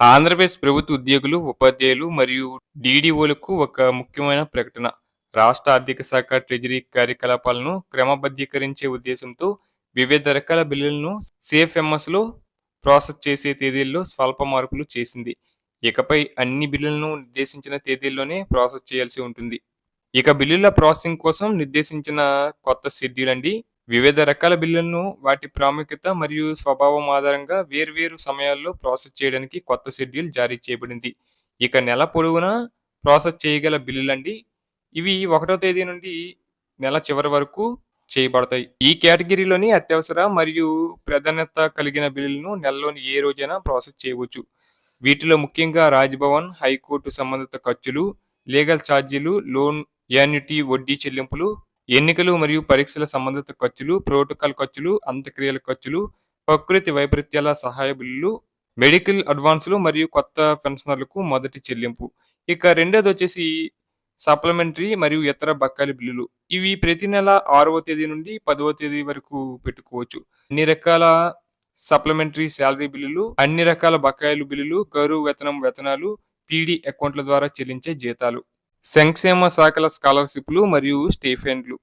ఆంధ్రప్రదేశ్ ప్రభుత్వ ఉద్యోగులు, ఉపాధ్యాయులు మరియు డీడీఓలకు ఒక ముఖ్యమైన ప్రకటన. రాష్ట్ర ఆర్థిక శాఖ ట్రెజరీ కార్యకలాపాలను క్రమబద్ధీకరించే ఉద్దేశంతో వివిధ రకాల బిల్లులను సిఎఫ్ఎంఎస్లో ప్రాసెస్ చేసే తేదీల్లో స్వల్ప మార్పులు చేసింది. ఇకపై అన్ని బిల్లులను నిర్దేశించిన తేదీల్లోనే ప్రాసెస్ చేయాల్సి ఉంటుంది. ఇక బిల్లుల ప్రాసెసింగ్ కోసం నిర్దేశించిన కొత్త షెడ్యూల్ అండి. వివిధ రకాల బిల్లులను వాటి ప్రాముఖ్యత మరియు స్వభావం ఆధారంగా వేర్వేరు సమయాల్లో ప్రాసెస్ చేయడానికి కొత్త షెడ్యూల్ జారీ చేయబడింది. ఇక నెల పొడవునా ప్రాసెస్ చేయగల బిల్లులండి. ఇవి ఒకటో తేదీ నుండి నెల చివరి వరకు చేయబడతాయి. ఈ కేటగిరీలోని అత్యవసర మరియు ప్రాధాన్యత కలిగిన బిల్లులను నెలలోని ఏ రోజైనా ప్రాసెస్ చేయవచ్చు. వీటిలో ముఖ్యంగా రాజ్భవన్, హైకోర్టు సంబంధిత ఖర్చులు, లీగల్ ఛార్జీలు, లోన్ యాన్యుటీ వడ్డీ చెల్లింపులు, ఎన్నికలు మరియు పరీక్షల సంబంధిత ఖర్చులు, ప్రోటోకాల్ ఖర్చులు, అంత్యక్రియల ఖర్చులు, ప్రకృతి వైపరీత్యాల సహాయ బిల్లులు, మెడికల్ అడ్వాన్సులు మరియు కొత్త పెన్షనర్లకు మొదటి చెల్లింపు. ఇక రెండోది వచ్చేసి సప్లిమెంటరీ మరియు ఇతర బకాయిల బిల్లులు. ఇవి ప్రతి నెల ఆరవ తేదీ నుండి పదవ తేదీ వరకు పెట్టుకోవచ్చు. అన్ని రకాల సప్లిమెంటరీ శాలరీ బిల్లులు, అన్ని రకాల బకాయిలు బిల్లులు, గౌరవ వేతనం వేతనాలు, పీడీ అకౌంట్ల ద్వారా చెల్లించే జీతాలు, సంక్షేమ శాఖల స్కాలర్షిప్లు మరియు స్టైఫండ్లు.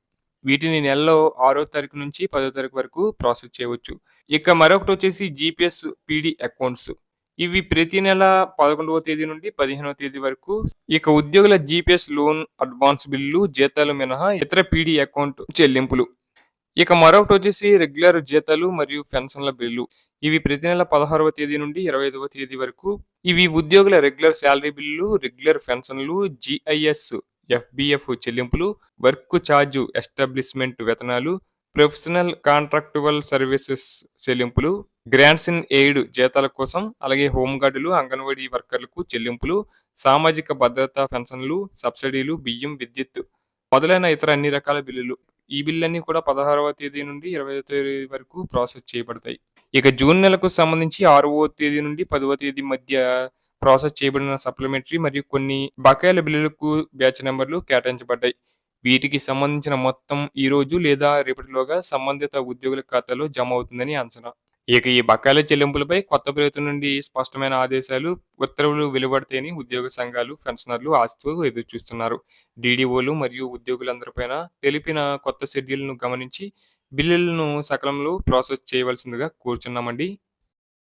వీటిని నెలలో ఆరో తారీఖు నుంచి పదో తారీఖు వరకు ప్రాసెస్ చేయవచ్చు. ఇక మరొకటి వచ్చేసి జీపీఎస్ పీడీ అకౌంట్స్. ఇవి ప్రతి నెల పదకొండవ తేదీ నుండి పదిహేనవ తేదీ వరకు. ఇక ఉద్యోగుల జీపీఎస్ లోన్ అడ్వాన్స్ బిల్లు జీతాలు మినహా ఇతర పీడీ అకౌంట్ చెల్లింపులు. ఇక మరొకటి వచ్చేసి రెగ్యులర్ జీతాలు మరియు పెన్షన్ల బిల్లు. ఇవి ప్రతి నెల పదహారవ తేదీ నుండి ఇరవై ఐదవ తేదీ వరకు. ఇవి ఉద్యోగుల రెగ్యులర్ శాలరీ బిల్లులు, రెగ్యులర్ పెన్షన్లు, జిఐఎస్ ఎఫ్బిఎఫ్ చెల్లింపులు, వర్క్ ఛార్జ్ ఎస్టాబ్లిష్మెంట్ వేతనాలు, ప్రొఫెషనల్ కాంట్రాక్టువల్ సర్వీసెస్ చెల్లింపులు, గ్రాంట్స్ ఇన్ ఎయిడ్ జీతాల కోసం, అలాగే హోంగార్డులు, అంగన్వాడీ వర్కర్లకు చెల్లింపులు, సామాజిక భద్రతా పెన్షన్లు, సబ్సిడీలు, బియ్యం, విద్యుత్ మొదలైన ఇతర అన్ని రకాల బిల్లులు. ఈ బిల్లన్నీ కూడా పదహారవ తేదీ నుండి ఇరవై తేదీ వరకు ప్రాసెస్ చేయబడతాయి. ఇక జూన్ నెలకు సంబంధించి ఆరవ తేదీ నుండి పదవ తేదీ మధ్య ప్రాసెస్ చేయబడిన సప్లిమెంటరీ మరియు కొన్ని బకాయిల బిల్లులకు బ్యాచ్ నెంబర్లు కేటాయించబడ్డాయి. వీటికి సంబంధించిన మొత్తం ఈ రోజు లేదా రేపటిలోగా సంబంధిత ఉద్యోగుల ఖాతాలో జమ అవుతుందని అంచనా. ఇక ఈ బకాయిల చెల్లింపులపై కొత్త ప్రభుత్వం నుండి స్పష్టమైన ఆదేశాలు, ఉత్తర్వులు వెలువడతాయని ఉద్యోగ సంఘాలు, పెన్షనర్లు ఆశతో ఎదురుచూస్తున్నారు. డీడీఓలు మరియు ఉద్యోగులందరిపైన తెలిపిన కొత్త షెడ్యూల్ను గమనించి బిల్లులను సకాలంలో ప్రాసెస్ చేయవలసిందిగా కోరుచున్నామండి.